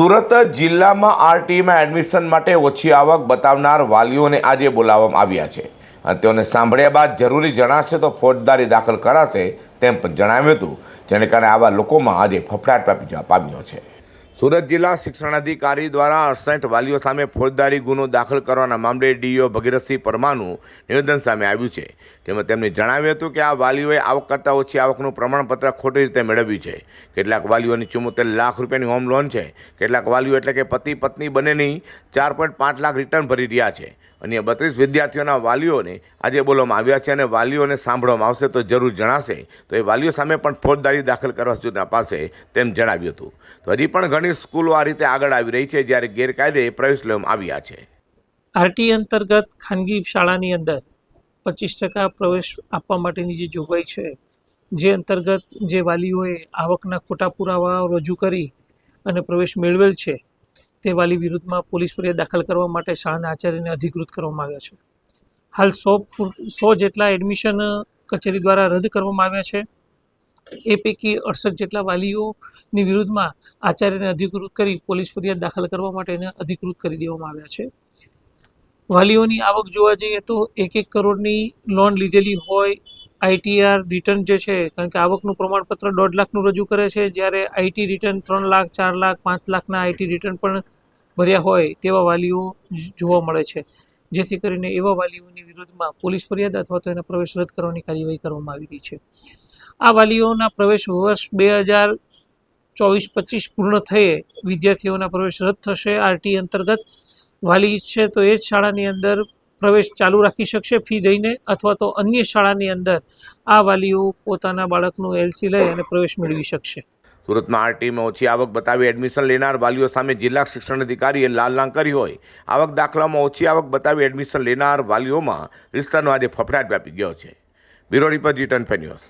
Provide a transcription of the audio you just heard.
સુરત જિલ્લામાં આરટીમાં એડમિશન માટે ઓછી આવક બતાવનાર વાલીઓને આજે બોલાવવામાં આવ્યા છે. તેઓને સાંભળ્યા બાદ જરૂરી જણાશે તો ફોજદારી દાખલ કરાશે તેમ પણ જણાવ્યું હતું. જેને કારણે આવા લોકોમાં આજે ફફડાટ વ્યાપી જવા પામ્યો છે. સુરત જિલ્લા શિક્ષણાધિકારી દ્વારા અડસઠ વાલીઓ સામે ફોજદારી ગુનો દાખલ કરવાના મામલે ડીઓ ભગીરથસિંહ પરમાનું નિવેદન સામે આવ્યું છે. તેમાં તેમણે જણાવ્યું હતું કે આ વાલીઓએ આવક કરતાં ઓછી આવકનું પ્રમાણપત્ર ખોટી રીતે મેળવ્યું છે. કેટલાક વાલીઓની ચુમ્મોતેર લાખ રૂપિયાની હોમ લોન છે. કેટલાક વાલીઓ એટલે કે પતિ પત્ની બંનેની ચાર પોઈન્ટ પાંચ લાખ રિટર્ન ભરી રહ્યા છે. અન્ય બત્રીસ વિદ્યાર્થીઓના વાલીઓને આજે બોલવામાં આવ્યા છે અને વાલીઓને સાંભળવામાં આવશે તો જરૂર જણાશે. તો એ વાલીઓ સામે પણ ફોજદારી દાખલ કરવા સૂચના પાસે તેમ જણાવ્યું હતું. તો હજી પણ ઘણી સ્કૂલો આ રીતે આગળ આવી રહી છે જ્યારે ગેરકાયદે પ્રવેશ લેવામાં આવ્યા છે. આરટી અંતર્ગત ખાનગી શાળાની અંદર પચીસ ટકા પ્રવેશ આપવા માટેની જે જોગવાઈ છે, જે અંતર્ગત જે વાલીઓએ આવકના ખોટા પુરાવા રજૂ કરી અને પ્રવેશ મેળવેલ છે તે વાલી વિરુદ્ધમાં પોલીસ ફરિયાદ દાખલ કરવા માટે શાળાના આચાર્યને અધિકૃત કરવામાં આવ્યા છે. હાલ સો સો જેટલા એડમિશન કચેરી દ્વારા રદ કરવામાં આવ્યા છે. એ પૈકી અડસઠ જેટલા વાલીઓની વિરુદ્ધમાં આચાર્યને અધિકૃત કરી પોલીસ ફરિયાદ દાખલ કરવા માટે એને અધિકૃત કરી દેવામાં આવ્યા છે. વાલીઓની આવક જોવા જઈએ તો એક એક કરોડની લોન લીધેલી હોય આઈટીઆર રિટર્ન જે છે, કારણ કે આવકનું પ્રમાણપત્ર દોઢ લાખનું રજૂ કરે છે, જ્યારે આઈટી રિટર્ન ત્રણ લાખ, ચાર લાખ, પાંચ લાખના આઈટી રિટર્ન પણ ભર્યા હોય તેવા વાલીઓ જોવા મળે છે. જેથી કરીને એવા વાલીઓની વિરુદ્ધમાં પોલીસ ફરિયાદ અથવા તો એના પ્રવેશ રદ કરવાની કાર્યવાહી કરવામાં આવી રહી છે. આ વાલીઓના પ્રવેશ વર્ષ બે હજાર ચોવીસ પચીસ પૂર્ણ થયે વિદ્યાર્થીઓના પ્રવેશ રદ થશે. આરટી અંતર્ગત વાલી ઈચ્છે તો એ જ શાળાની અંદર પ્રવેશ ચાલુ રાખી શકશે ફી દઈને અથવા તો અન્ય શાળાની અંદર આ વાલીઓ પોતાના બાળકનું એલસી લઈ અને પ્રવેશ મેળવી શકશે. સુરતમાં આરટીમાં ઓછી આવક બતાવી એડમિશન લેનાર વાલીઓ સામે જિલ્લા શિક્ષણ અધિકારીએ લાલ કરી હોય. આવક દાખલામાં ઓછી આવક બતાવી એડમિશન લેનાર વાલીઓમાં વિસ્તારનો આજે ફફડાટ વ્યાપી ગયો છે. Bureau report G ten news.